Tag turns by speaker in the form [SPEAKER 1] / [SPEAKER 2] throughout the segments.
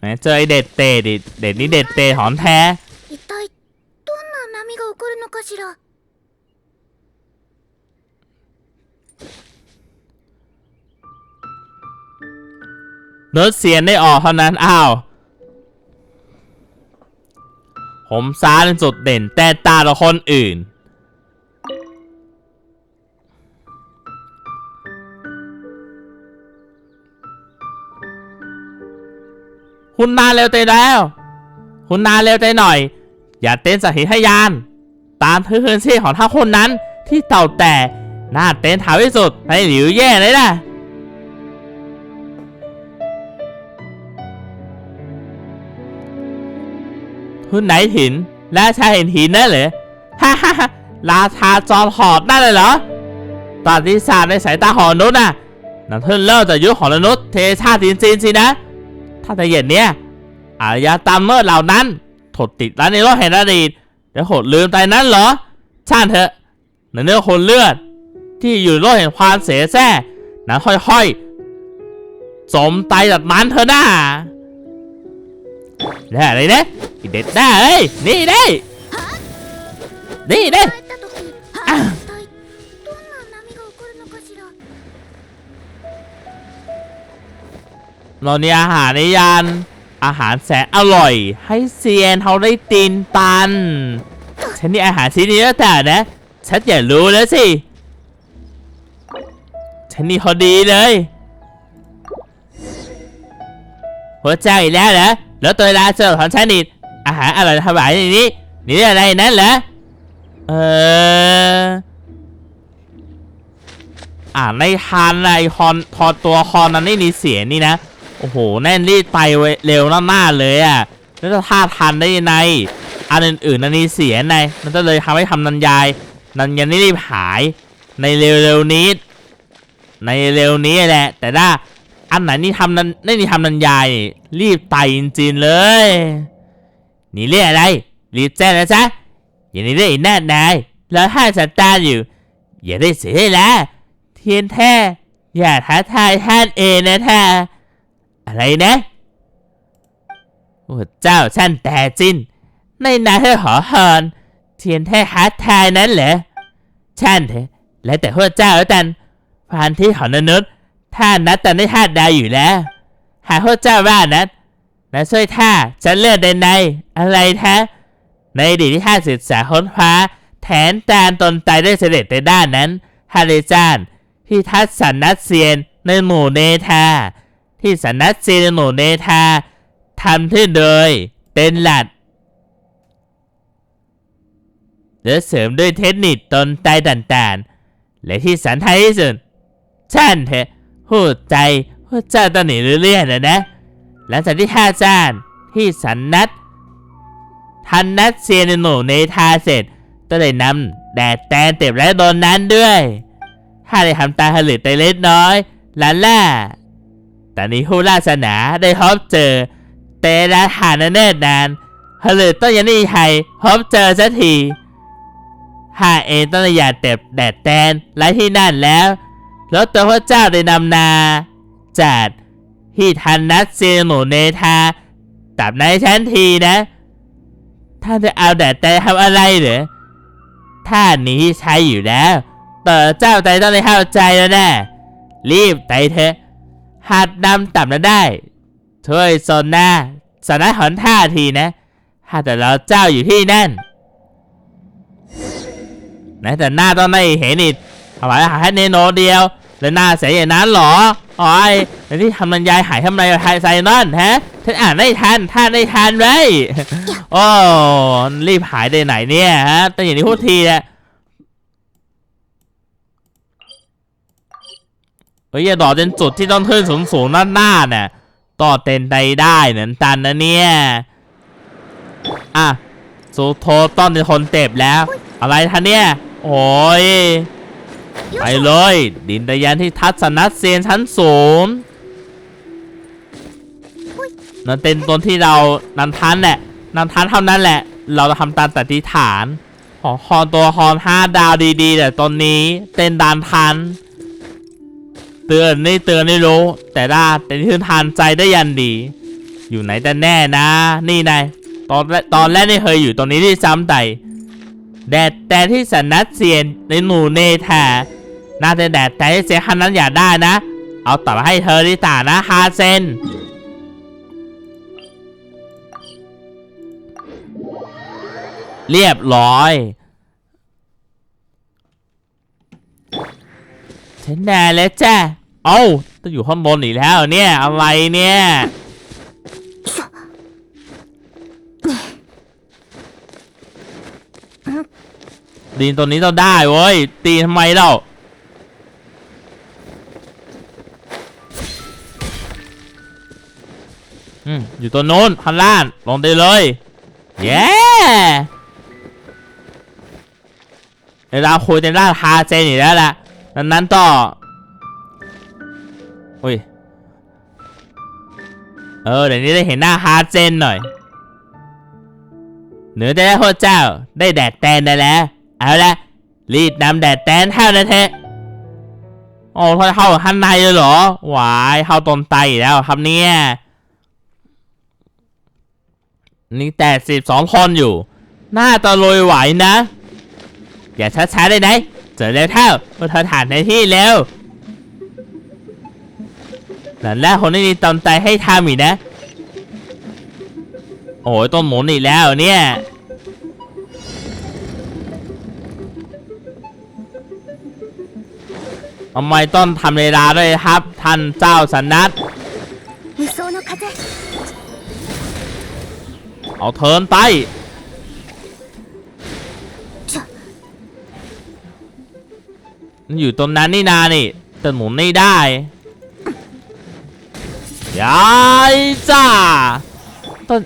[SPEAKER 1] แหมเจอไอเด็ดเตะดิเด็ดนี่เด็ดเตะหอนแท้
[SPEAKER 2] 一体どんな波が起こるのかしら
[SPEAKER 1] เนิร์ดเซียนได้ออกเท่านั้น อ้าว ผมซ้าเป็นจุดเด่น แต่ตาต่อคนอื่น คุณนาเร็วใจแล้ว คุณนาเร็วใจหน่อย อย่าเต้นสถิทยาน ตามทื่นชี่ของท่าคนนั้นที่เต่าแต่หน้าเต้นถาวที่สุดในหลิวแย่เลยนะคุณไหนถินราชาเห็นหินนั่นเหรอฮ่าฮ่าฮ่าราชาจอมหอดนั่นเลยเหรอตอนที่ศาสตร์ในสายตาของนุษย์น่ะนั่นเพิ่งเริ่มจากยุคของนุษย์เทชาติจีนๆสินะ ถ้าแต่เย็นเนี้ยอารยตามเมื่อเหล่านั้นถดติดร้านในโลกแห่งอดีตแล้วหดลืมไปนั้นเหรอช่างเถอะในเนื้อคนเลือด ที่อยู่โลกแห่งความเสียแซ่นั้นค่อยๆ สมไตจัดมันเถอะนะได้เลยนะไอ้เด็ดได้เอ้ยนี่ได้นี่ได้ เราเนี่ยอาหารในยาน อาหารแสนอร่อย ให้เซียนเขาได้ตีนตัน ฉันนี่อาหารชิ้นนี้แล้วแต่นะ ฉันอยากรู้แล้วสิ ฉันนี่เขาดีเลย หัวใจอีกแล้วเหรอแล้วตัวลาเซอร์ของฉันนี่อาหารอร่อยถวายในนี้ นี่อะไรนั่นเหรอ เอออ่านในทันอะไรคอนทอตัวคอนนั้นไม่มีเสียงนี่นะ โอ้โห แน่นรีดไปเว้ยเร็วมากๆเลยอะ แล้วจะท่าทันได้ยังไงอันอื่นๆนันนี่เสียไงมันก็เลยทำให้ทำนันยาย นันยันนี่รีบหายในเร็วๆนี้ ในเร็วนี้แหละ แต่ถ้าอันไหนนี่ทำนันไม่นี่ทำนันยายรีบไตจริงๆเลย นี่เรียกอะไร รีบแจ้งนะจ๊ะอย่างนี้เรียกอีกแน่นายแล้วถ้าสัตตาอยู่ อย่าได้เสียแล้วเทียนแท้อย่าท้าทายท่านเองนะท่า อะไรนะโอ้เจ้าท่านแต่จินในนาเธอหอหอนเทียนแท้ท้าทายนั้นเหรอช่นเถอะแล้วแต่พวกเจ้าแล้วกันพันที่ของมนุษย์ท่านนัดแต่ได้ท่าใดอยู่แล้ว หากพวกเจ้าว่านั้นะช่วยท่าจะเลือดในในอะไรแท้ในอดีตที่ท่าศึกษาค้นคว้าแถนการตนตายได้เสด็จในด้านนั้นฮาเลจานที่ทัศสันนัดเซียนในหมู่เนธา ที่สันนัดเซีนในหมู่เนธาทำขึ้นโดยเป็นหลัดและเสริมด้วยเทคนิคตนใจต่างๆ และที่สันทายที่สุดช่นเถอะพูใจพูเจ้าตอนนีเรื่อยๆนะนะ หลังจากที่ห้าจานที่สันนัดทันนัดเซียนในหมู่เนธาเสร็จก็เลยนำแดดแตนเต็บและโดนนั้นด้วย ถ้าได้ทำตาหลืดไปเล็กน้อยลาล่า ตอนนี้ผู้ล่าสนาได้พบเจอ แต่ละฐานเนิ่นนานหลืดต้องยังนี่ใครพบเจอสักทีข้าเองต้องอยากเต็บแดดแตนไล่ที่นั่นแล้วแล้วตัวพระเจ้าได้นำนา จัดที่ทันนัดเซียนหนูเนธาตับในชั้นทีนะท่านจะเอาแดดแตนทำอะไรเหรอท่านนี้ใช้อยู่แล้วเปิดเจ้าใจต้องได้เข้าใจแล้วนะรีบไตเถอะ หัดดำต่ำแล้วได้ช่วยสนหน้าสนะหอนท่าทีนะถ้าแต่เราเจ้าอยู่ที่นั่นนะแต่หน้าต้องไม่เห็นอีกถวายอาหาให้เนโนเดียว แล้วหน้าเสียอย่างนั้นหรออ๋อยแล้วที่ทำบรรยายหายทำไรไทยไซนอนฮะฉันอ่านได้ทันท่านได้ทันไว้โอ้รีบหายได้ไหนเนี่ยฮะแต่อย่างนี้พูดทีแหละ เฮ้ยอย่าดอจนจุดที่ต้องขึ้นสูงสูงๆหน้าๆเนี่ยต่อเต็นไปได้เหมือนกันนะเนี่ยอะสูโทต้อนเป็นคนเต็บแล้ว อะไรท่านเนี่ยโอ้ยไปเลย ดินตะยันที่ทัศนัดเซียนชั้นสูงนั่นเป็นตนที่เรานันทันแหละนันทันเท่านั้นแหละ เราจะทำตามปฏิฐาน ขอคอนตัวคอนห้าดาวดีๆแต่ตนนี้เต้นดานทัน ตือนนี่เตือนไม่รู้ แต่ได้แต่ที่ทานใจได้ยันดี อยู่ไหนแต่แน่นะ นี่นายตอนแรกตอนแรกนี่เคยอยู่ตรงนี้ที่ซ้ำไต่แดดแต่ที่สันนัดเซียนในหนูเนแทน่าจะแดดแต่ที่เซียนคันนั้นอย่าได้นะ เอาตัดมาให้เธอดิตานะฮาเซนเรียบร้อยเทนแน่เลยจ้ะ เอ้าต้องอยู่ข้างบนอีกแล้วเนี่ยอะไรเนี่ยดีนตัวนี้ต้องได้เว้ยตีทำไมเล่าอืมอยู่ตัวโน้นข้างล่างลงได้เลยเย้เวลาคุยในด้านฮาเจนอยู่แล้วแหละดังนั้นต่อ อุ้ย เออ เดี๋ยวนี้ได้เห็นหน้าฮาเจนหน่อย เหนือได้แล้วพระเจ้าได้แดดแตนได้แล้ว เอาละรีดนำแดดแตนเท่านั้นเถอะโอ้ทอยเข้าข้างในเลยเหรอ หวายเข้าตนไตแล้วครับเนี่ย นี่แต่สิบสองคนอยู่ หน่าตะลอยไหวนะ อย่าช้าๆเลยนะเจอแล้วเท่าเพราะเธอฐานในที่แล้ว หลานล่าคนนี้ตอนตายให้ทำอีกนะ โอ้ยต้นหมุนอีกแล้วเนี่ยทำไมต้นทำเวลาด้วยครับ ท่านเจ้าสันนัดเอาเทินไปอยู่ตรงนั้นนี่นานี่แต่หมุนไม่ได้ ยายจ้าต้น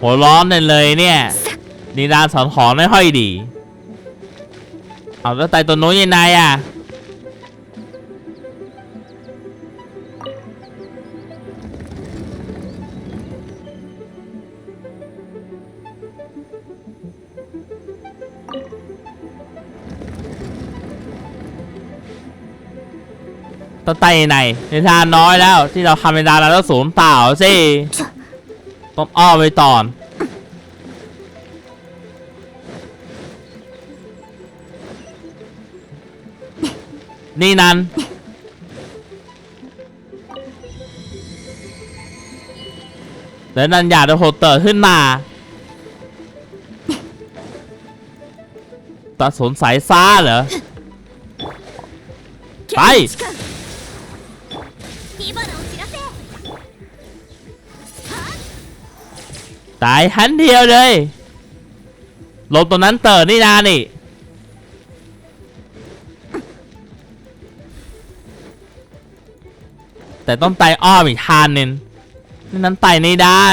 [SPEAKER 1] หัวร้อนเลยเลยเนี่ยนีดานสอนของไม่ค่อยดี เอาแล้วไตตัวโน้นยังไงอะ ต้องไตไหนในทานน้อยแล้ว ที่เราทำในดานแล้วศูนย์เปล่าสิต้องอ้อไปตอนนี่นันแล้วนันอยากจะโหดเตอร์ขึ้นมาตัดสนสายซ่าเหรอ ไป ตายทันเดียวเลยลงตรงนั้นเตอร์นี่นานี่แต่ต้องไต่อ้อมอีกทานนึงนี่นั้นไต่ไม่ได้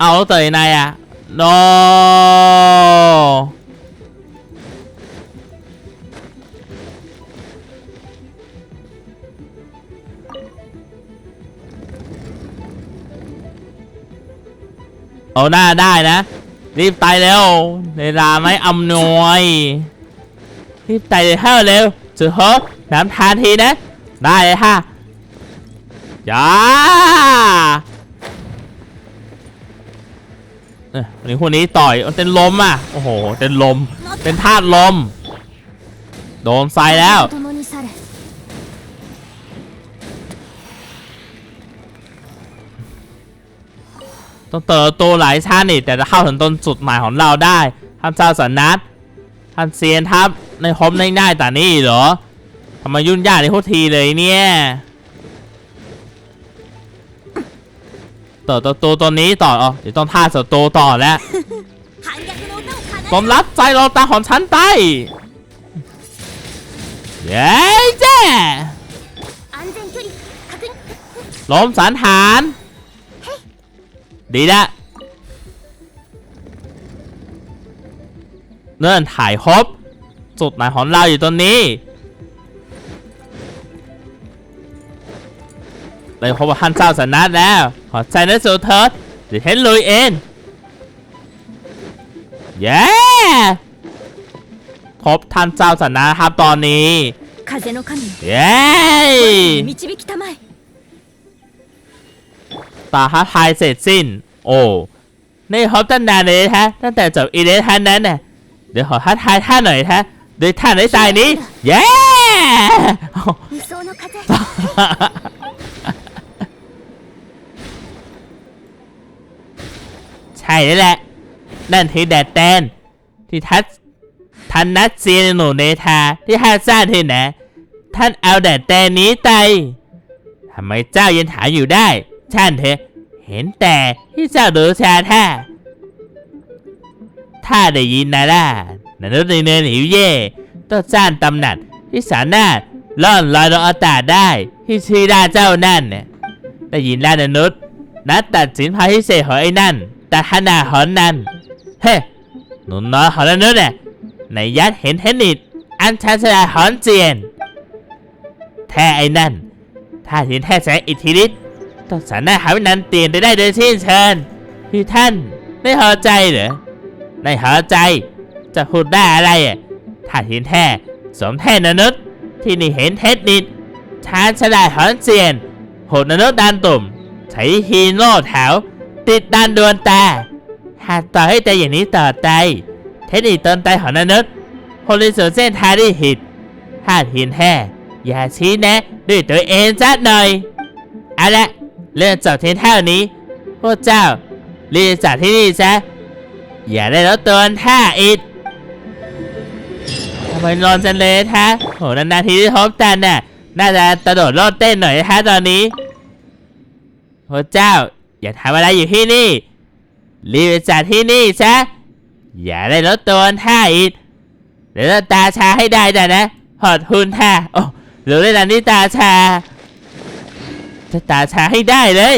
[SPEAKER 1] เอาแล้วเตยนายอะโเอาหน้าได้นะ รีบไต่เร็วเวลาไม่อำนวยรีบไต่เลยเท่าเร็วสุดฮบน้ำทานทีนะ ได้เลยค่ะจ้าเอ้ยวันนี้คนนี้ต่อยมันเป็นลมอะ โอ้โหเป็นลมเป็นธาตุลม โดนไฟแล้ว ต้องเติบโตหลายชาตินี่แต่จะเข้าถึงต้นสุดหมายของเราได้ท่านเจ้าสันนัดท่านเซียนทัพในคอมได้ง่ายแต่นี่เหรอทำไมยุ่งยากในทุกทีเลยเนี่ยเต่อตตัวตัวนี้ต่ออ๋อเดี๋ยวต้องท่าศัตรูตต่อแล้วผมรับใจเราตาของฉันไปเย้เจ้ล้มสารฐาน ดีละเนื่อนถ่ายครบจุดหมายของเราอยู่ตรงนี้เด้พบกับท่านเจ้าสนัดแล้ว ขอใจนะโซเทิร์ดเดี๋ยวเห็นลุยเองเย้พบท่านเจ้าสนัดครับตอนนี้เย้ ต่อท้าทายเสร็จสิ้น โอ้ในฮอบตั้งนานเลยฮตั้งแต่จบอีเดนท่านนั้น่เดี๋ยวขอท้ทยท่านหน่อยฮะโดยท่านในสายนี้เย้ใช่แล้วแหละ นั่นที่แดดแตนที่ทัดท่านนัดเจียนหนูเนทาที่ฮาซ่าเธอนะ ท่านเอาแดดแตนนี้ไปทำไมเจ้ายังถามอยู่ได้ ช่านเถอะเห็นแต่ที่เจ้าดูชาท่าถ้าได้ยินนะล่ะนันในเนินหิวเย่ต้องจ้านตำหนักที่สามารถล่อนลอยลงอากาศได้ที่ชื่อได้เจ้านั่นเนี่ยได้ยินแล้วนนุษนัดตัดสินพาพิเศษของไอ้นั่นแต่ขนาหอนนั้นเฮ้หนุนน้อยของแล้วนุษย์น่ะในยัดเห็นเทคนิคอันชันฉลาดหอนเจียน แท้ไอ้นั่น ถ้าเห็นแท้แสงอิทธิฤทธิ์ ต้องสามารถหาวินันเตียนไปได้โดยสิ้นเชิญที่ท่านไม่พอใจเหรอไม่พอใจ จะพูดได้อะไรอะถ้าเห็นแท้สมแท้นนุษย์ที่นี่เห็นเทคนิคชาญฉลาดหอนเจียนโหดนนุษย์ดานตุ่มใช้ฮีโร่แถว ติดดันดวลตาหากต่อให้ใจอย่างนี้ต่อไปเทคนิคตนใจของนนุษย์โพลิสุเส้นทางที่หิดหากเห็นแท้อย่าชี้แนะด้วยตัวเองสักหน่อยเอาละ เรื่องจบเพียงเท่านี้พวกเจ้ารียนจากที่นี่ซะอย่าได้ลดตัวท่าอีกทำไมนอนจันเลยฮะโหนานๆทีที่พบกันน่ะน่าจะกระโดดโลดเต้นหน่อยฮะตอนนี้พระเจ้า อย่าทำอะไรอยู่ที่นี่ รีบจากที่นี่ซะอย่าได้ลดตัวท่าอีกเดี๋ยวตาชาให้ได้แต่นะหอดหุนท่าโอ้หรือเล่นอันนี้ตาชา จะตาชาให้ได้เลย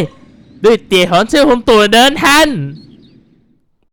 [SPEAKER 1] ด้วยเตียของชื่อผมตัวเดินทัน